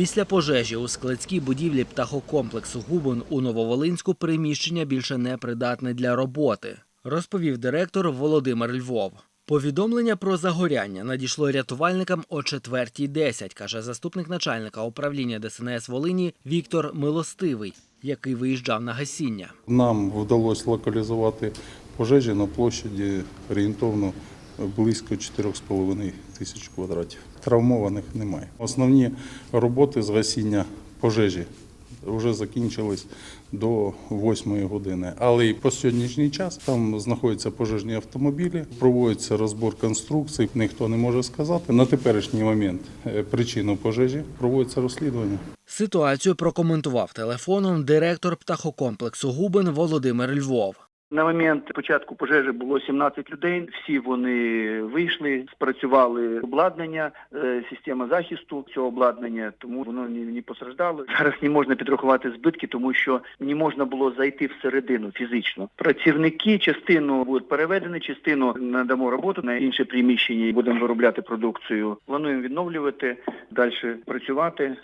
Після пожежі у складській будівлі птахокомплексу Губин у Нововолинську приміщення більше не придатне для роботи, розповів директор Володимир Львов. Повідомлення про загоряння надійшло рятувальникам о 4.10, каже заступник начальника управління ДСНС Волині Віктор Милостивий, який виїжджав на гасіння. Нам вдалося локалізувати пожежі на площаді орієнтовно близько 4,5 тисяч квадратів. Травмованих немає. Основні роботи з гасіння пожежі вже закінчились до 8 години. Але і по сьогоднішній час там знаходяться пожежні автомобілі, проводиться розбор конструкцій. Ніхто не може сказати. На теперішній момент е, причину пожежі проводиться розслідування. Ситуацію прокоментував телефоном директор птахокомплексу Губин Володимир Львов. На момент початку пожежі було 17 людей. Всі вони вийшли, спрацювали обладнання, е, система захисту цього обладнання, тому воно не, постраждало. Зараз не можна підрахувати збитки, тому що не можна було зайти всередину фізично. Працівники частину будуть переведені, частину надамо роботу на інше приміщення і будемо виробляти продукцію. Плануємо відновлювати, далі працювати